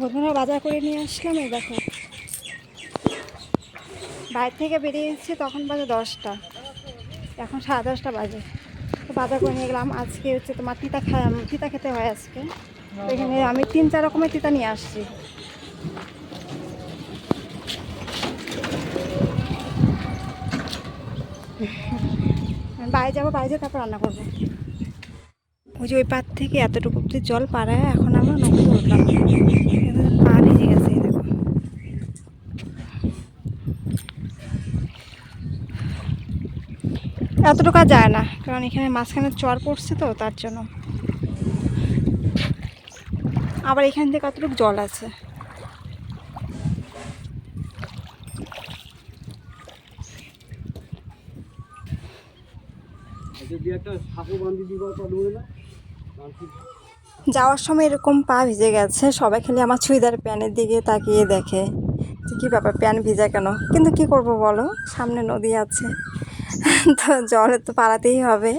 বন্ধুরা বাজার করে নিয়ে আসলাম, এই দেখো। বাইরে থেকে বেরিয়েছি তখন বাজে দশটা। এখন সাড়ে দশটা বাজে। তো বাজার করে নিয়ে গেলাম। আজকে হচ্ছে তোমার তিতা খা তিতা খেতে হয় আজকে। এখানে আমি তিন, চার রকমের তিতা নিয়ে আসছি। বাইরে যাব, বাইরে তারপর রান্না করব। ওই যে ওই পাত থেকে এতটুকু জল পাড়ায়, এখন আমরা নৌকো উঠলাম পা ভিজে গেছে দেখো। এতটুকু যায় না, কারণ এখানে মাঝখানে চর পড়ছে তো, তার জন্য। আবার এখান থেকে কতটুকু জল আছে। যদি একটা সাপও বান্ধি দিব পারবে না যাওয়ার সময় এরকম পা ভিজে গেছে, সবাই খালি আমার চুড়িদার প্যানের দিকে তাকিয়ে দেখে যে কী ব্যাপার, প্যান ভিজা কেন? কিন্তু কি করব বলো? সামনে নদী আছে, তো জলে তো পালাতেই হবে।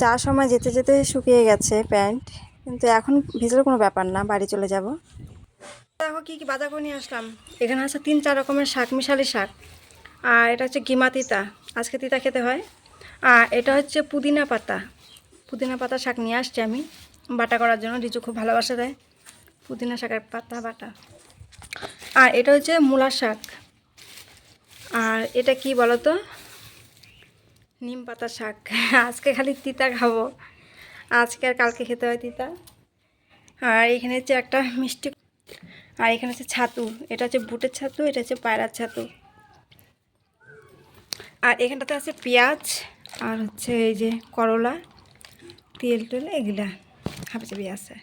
যাওয়ার সময় যেতে যেতে শুকিয়ে গেছে প্যান্ট, কিন্তু এখন ভিজলে কোনো ব্যাপার না, বাড়ি চলে যাব। দেখো কী কী বাজার করে নিয়ে আসলাম। এখানে আছে তিন চার রকমের শাক, মিশালি শাক। আর এটা হচ্ছে গিমা তিতা। আজকে তিতা খেতে হয়। এটা হচ্ছে পুদিনা পাতা। পুদিনা পাতা শাক নিয়ে আসছি আমি। বাটা করার জন্য রিজু খুব ভালোবাসা দেয়। পুদিনা শাকের পাতা, বাটা। আর এটা হচ্ছে মূলা শাক। আর এটা কি বলো তো নিম পাতা শাক। আজকে খালি তিতা খাব। আজকে আর কালকে খেতে হয় তিতা। আর এখানে হচ্ছে একটা মিষ্টি আর এখানে হচ্ছে ছাতু। এটা হচ্ছে বুটের ছাতু, এটা হচ্ছে পায়রার ছাতু। আর এখানটাতে আছে পেঁয়াজ। আর হচ্ছে এই যে করলা তেল টেল এগুলা হাফ চাপি আছে।